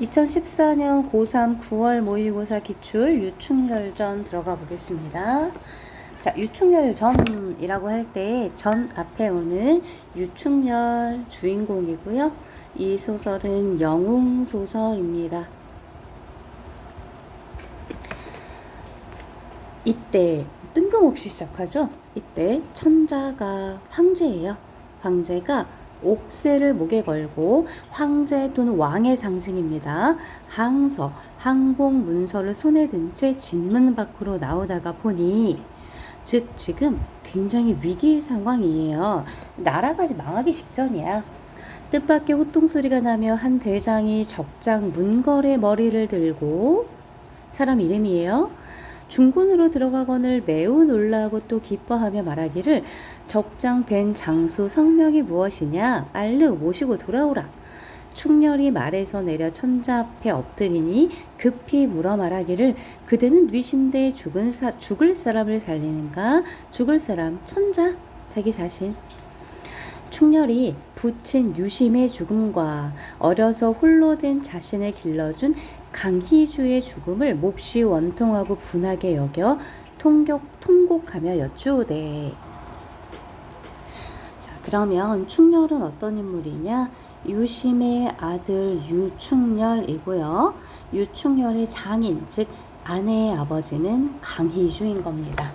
2014년 고3 9월 모의고사 기출 유충렬전 들어가 보겠습니다. 자, 유충렬전이라고 할 때 전 앞에 오는 유충렬 주인공이고요. 이 소설은 영웅 소설입니다. 이때 뜬금없이 시작하죠. 이때 천자가 황제예요. 황제가 옥새를 목에 걸고 황제 또는 왕의 상징입니다. 항서, 항복 문서를 손에 든 채 진문 밖으로 나오다가 보니 즉 지금 굉장히 위기 상황이에요. 나라가 망하기 직전이야. 뜻밖의 호통 소리가 나며 한 대장이 적장 문걸의 머리를 들고 사람 이름이에요. 중군으로 들어가거늘 매우 놀라고 또 기뻐하며 말하기를 적장 벤 장수 성명이 무엇이냐? 알르 모시고 돌아오라. 충렬이 말에서 내려 천자 앞에 엎드리니 급히 물어 말하기를 그대는 뉘신데 죽은 사, 죽을 사람을 살리는가? 죽을 사람 천자 자기 자신. 충렬이 부친 유심의 죽음과 어려서 홀로 된 자신을 길러준 강희주의 죽음을 몹시 원통하고 분하게 여겨 통곡, 통곡하며 여쭈오되. 자 그러면 충렬은 어떤 인물이냐? 유심의 아들 유충렬이고요. 유충렬의 장인 즉 아내의 아버지는 강희주인 겁니다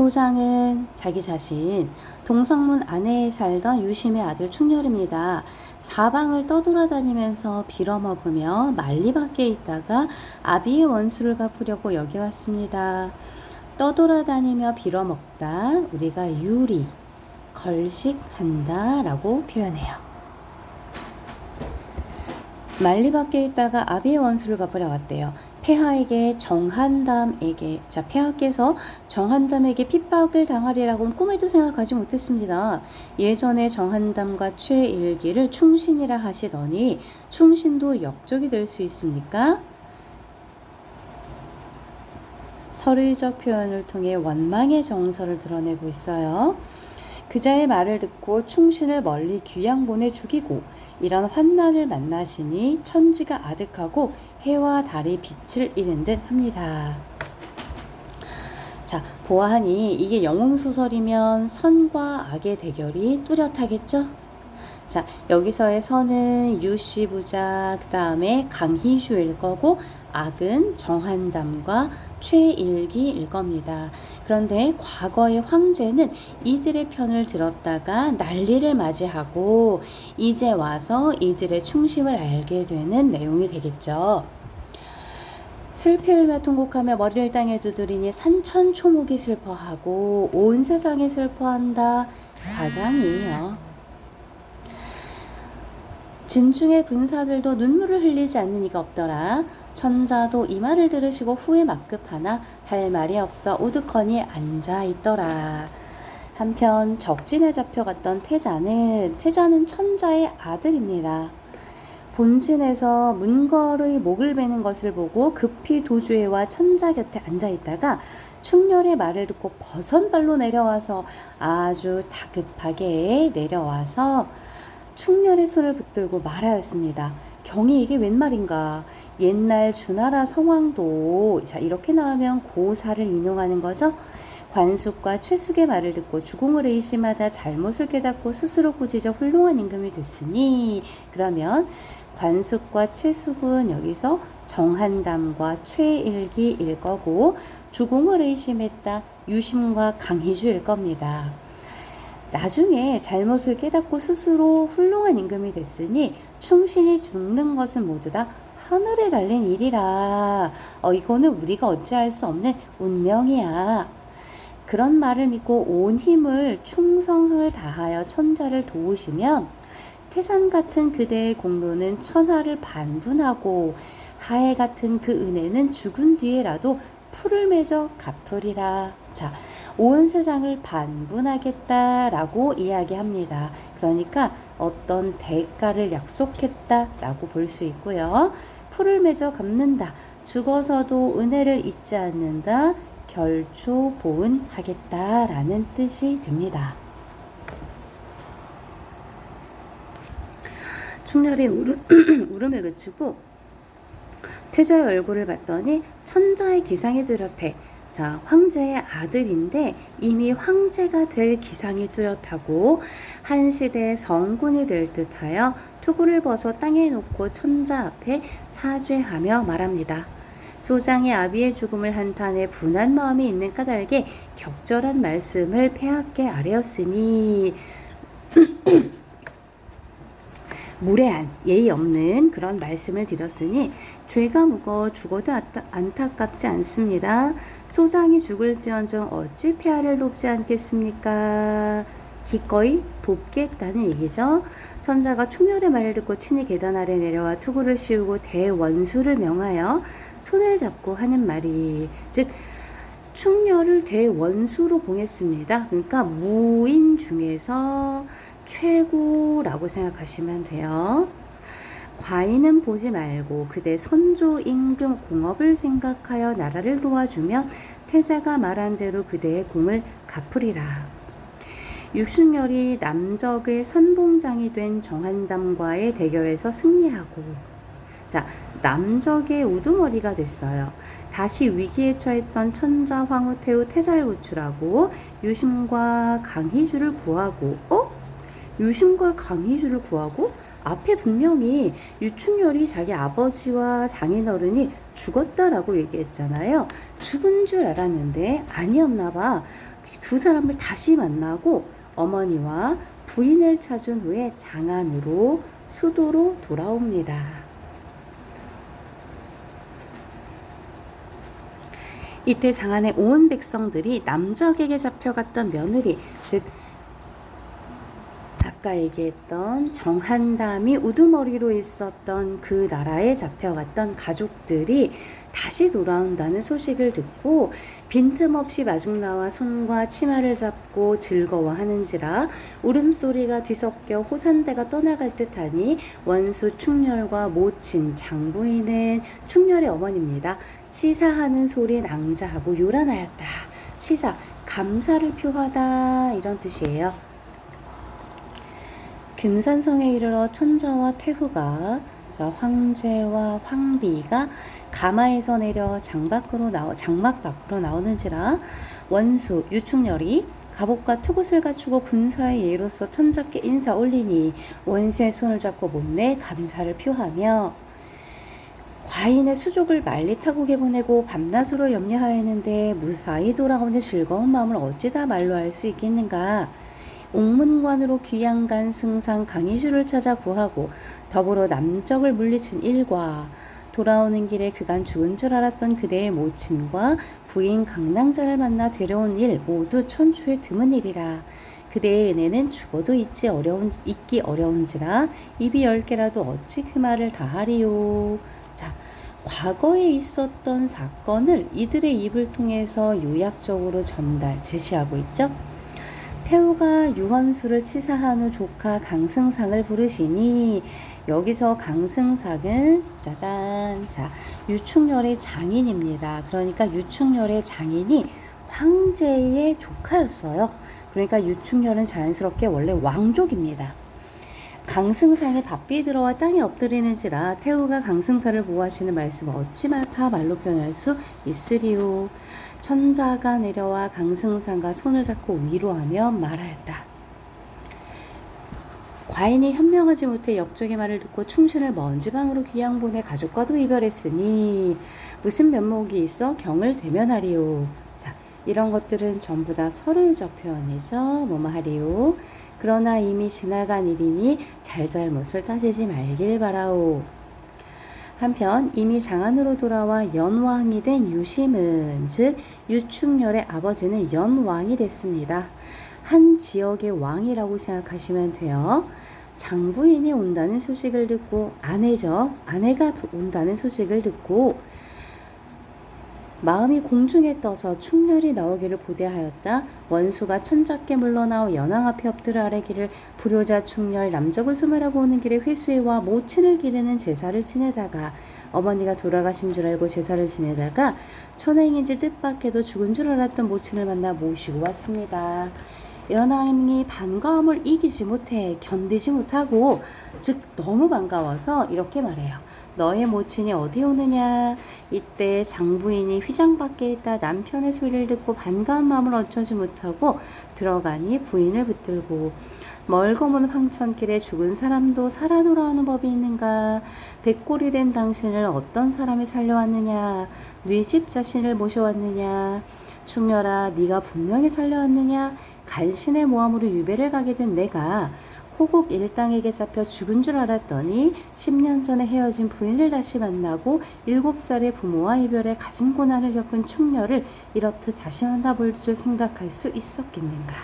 소장은 자기 자신 동성문 안에 살던 유심의 아들 충렬입니다. 사방을 떠돌아다니면서 빌어먹으며 만리 밖에 있다가 아비의 원수를 갚으려고 여기 왔습니다. 떠돌아다니며 빌어먹다 우리가 유리, 걸식한다 라고 표현해요. 만리 밖에 있다가 아비의 원수를 갚으려 왔대요. 폐하에게 정한담에게 자 폐하께서 정한담에게 핍박을 당하리라고는 꿈에도 생각하지 못했습니다. 예전에 정한담과 최일기를 충신이라 하시더니 충신도 역적이 될 수 있습니까? 서류적 표현을 통해 원망의 정서를 드러내고 있어요. 그자의 말을 듣고 충신을 멀리 귀양 보내 죽이고 이런 환난을 만나시니 천지가 아득하고 해와 달이 빛을 잃은 듯 합니다. 자, 보아하니 이게 영웅소설이면 선과 악의 대결이 뚜렷하겠죠? 자, 여기서의 선은 유씨 부자, 그 다음에 강희주일 거고, 악은 정한담과 최일기일 겁니다. 그런데 과거의 황제는 이들의 편을 들었다가 난리를 맞이하고 이제 와서 이들의 충심을 알게 되는 내용이 되겠죠. 슬피울며 통곡하며 머리를 땅에 두드리니 산천 초목이 슬퍼하고 온 세상이 슬퍼한다. 과장이에요. 진중의 군사들도 눈물을 흘리지 않는 이가 없더라. 천자도 이 말을 들으시고 후에 막급하나 할 말이 없어 우두커니 앉아 있더라. 한편 적진에 잡혀갔던 태자는 태자는 천자의 아들입니다. 본진에서 문걸의 목을 베는 것을 보고 급히 도주해와 천자 곁에 앉아 있다가 충렬의 말을 듣고 버선발로 내려와서 아주 다급하게 내려와서 충렬의 손을 붙들고 말하였습니다. 경이 이게 웬 말인가? 옛날 주나라 성왕도 자 이렇게 나오면 고사를 인용하는 거죠. 관숙과 최숙의 말을 듣고 주공을 의심하다 잘못을 깨닫고 스스로 꾸짖어 훌륭한 임금이 됐으니 그러면 관숙과 최숙은 여기서 정한담과 최일기일 거고 주공을 의심했다 유심과 강희주일 겁니다. 나중에 잘못을 깨닫고 스스로 훌륭한 임금이 됐으니 충신이 죽는 것은 모두 다 하늘에 달린 일이라 어, 이거는 우리가 어찌할 수 없는 운명이야. 그런 말을 믿고 온 힘을 충성을 다하여 천자를 도우시면 태산 같은 그대의 공로는 천하를 반분하고 하해 같은 그 은혜는 죽은 뒤에라도 풀을 맺어 갚으리라. 자, 온 세상을 반분하겠다라고 이야기합니다. 그러니까 어떤 대가를 약속했다라고 볼 수 있고요. 풀을 맺어 갚는다. 죽어서도 은혜를 잊지 않는다. 결초 보은하겠다라는 뜻이 됩니다. 충렬의 울음, 울음을 그치고 태자의 얼굴을 봤더니 천자의 기상이 뚜렷해. 자, 황제의 아들인데 이미 황제가 될 기상이 뚜렷하고 한 시대의 성군이 될 듯하여 투구를 벗어 땅에 놓고 천자 앞에 사죄하며 말합니다. 소장이 아비의 죽음을 한탄해 분한 마음이 있는 까닭에 격절한 말씀을 폐하께 아뢰었으니 무례한 예의 없는 그런 말씀을 드렸으니 죄가 무거워 죽어도 안타깝지 않습니다. 소장이 죽을지언정 어찌 폐하를 돕지 않겠습니까? 기꺼이 돕겠다는 얘기죠. 천자가 충렬의 말을 듣고 친히 계단 아래 내려와 투구를 씌우고 대원수를 명하여 손을 잡고 하는 말이 즉 충렬을 대원수로 봉했습니다. 그러니까 무인 중에서 최고라고 생각하시면 돼요. 과인은 보지 말고 그대 선조 임금 공업을 생각하여 나라를 도와주면 태자가 말한 대로 그대의 궁을 갚으리라. 육순열이 남적의 선봉장이 된 정한담과의 대결에서 승리하고 자 남적의 우두머리가 됐어요. 다시 위기에 처했던 천자 황후태후 태자를 구출하고 유심과 강희주를 구하고 어? 유심과 강희주를 구하고 앞에 분명히 유충열이 자기 아버지와 장인어른이 죽었다라고 얘기했잖아요. 죽은 줄 알았는데 아니었나 봐. 두 사람을 다시 만나고 어머니와 부인을 찾은 후에 장안으로 수도로 돌아옵니다. 이때 장안의 온 백성들이 남적에게 잡혀갔던 며느리, 즉 아까 얘기했던 정한담이 우두머리로 있었던 그 나라에 잡혀갔던 가족들이 다시 돌아온다는 소식을 듣고 빈틈없이 마중 나와 손과 치마를 잡고 즐거워하는지라 울음소리가 뒤섞여 호산대가 떠나갈 듯하니 원수 충렬과 모친 장부인은 충렬의 어머니입니다. 치사하는 소리 낭자하고 요란하였다. 치사 감사를 표하다 이런 뜻이에요. 금산성에 이르러 천자와 태후가 저 황제와 황비가 가마에서 내려 장밖으로 나오 장막 밖으로 나오는지라 원수 유충렬이 갑옷과 투굿을 갖추고 군사의 예로서 천자께 인사 올리니 원수의 손을 잡고 못내 감사를 표하며 과인의 수족을 말리 타국에 보내고 밤낮으로 염려하였는데 무사히 돌아오는 즐거운 마음을 어찌다 말로 할 수 있겠는가 옥문관으로 귀양간 승상 강희주를 찾아 구하고 더불어 남적을 물리친 일과 돌아오는 길에 그간 죽은 줄 알았던 그대의 모친과 부인 강낭자를 만나 데려온 일 모두 천추에 드문 일이라 그대의 은혜는 죽어도 잊지 어려운 잊기 어려운지라 입이 열 개라도 어찌 그 말을 다하리요. 자, 과거에 있었던 사건을 이들의 입을 통해서 요약적으로 전달 제시하고 있죠. 태우가 유원수를 치사한 후 조카 강승상을 부르시니 여기서 강승상은 짜잔 자 유충렬의 장인입니다. 그러니까 유충렬의 장인이 황제의 조카였어요. 그러니까 유충렬은 자연스럽게 원래 왕족입니다. 강승상의 밥비 들어와 땅에 엎드리는지라 태우가 강승사를 보호하시는 말씀을 어찌 다 말로 표현할 수 있으리요. 천자가 내려와 강승상과 손을 잡고 위로하며 말하였다. 과인이 현명하지 못해 역적의 말을 듣고 충신을 먼 지방으로 귀양 보내 가족과도 이별했으니 무슨 면목이 있어 경을 대면하리요. 자, 이런 것들은 전부 다 서류적 표현이죠. 뭐뭐 하리요. 그러나 이미 지나간 일이니 잘잘못을 따지지 말길 바라오. 한편 이미 장안으로 돌아와 연왕이 된 유심은 즉 유충렬의 아버지는 연왕이 됐습니다. 한 지역의 왕이라고 생각하시면 돼요. 장부인이 온다는 소식을 듣고 아내죠. 아내가 온다는 소식을 듣고 마음이 공중에 떠서 충렬이 나오기를 고대하였다. 원수가 천작게 물러나오 연왕 앞에 엎드려 아래기를 불효자 충렬 남적을 소멸하고 오는 길에 회수해와 모친을 기르는 제사를 지내다가 어머니가 돌아가신 줄 알고 제사를 지내다가 천행인지 뜻밖에도 죽은 줄 알았던 모친을 만나 모시고 왔습니다. 연하인이 반가움을 이기지 못해 견디지 못하고 즉 너무 반가워서 이렇게 말해요. 너의 모친이 어디 오느냐? 이때 장부인이 휘장 밖에 있다 남편의 소리를 듣고 반가운 마음을 어쩌지 못하고 들어가니 부인을 붙들고 멀고 먼 황천길에 죽은 사람도 살아 돌아오는 법이 있는가? 백골이 된 당신을 어떤 사람이 살려왔느냐? 네 집 자신을 모셔왔느냐? 충렬아, 네가 분명히 살려왔느냐? 간신의 모함으로 유배를 가게 된 내가 호국 일당에게 잡혀 죽은 줄 알았더니 10년 전에 헤어진 부인을 다시 만나고 7살의 부모와 이별에 가진 고난을 겪은 충렬을 이렇듯 다시 만나볼 줄 생각할 수 있었겠는가?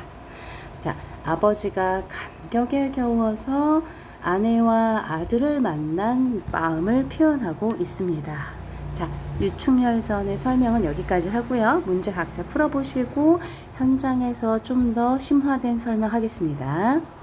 자, 아버지가 감격에 겨워서 아내와 아들을 만난 마음을 표현하고 있습니다. 자, 유충열전의 설명은 여기까지 하고요. 문제 각자 풀어보시고 현장에서 좀 더 심화된 설명하겠습니다.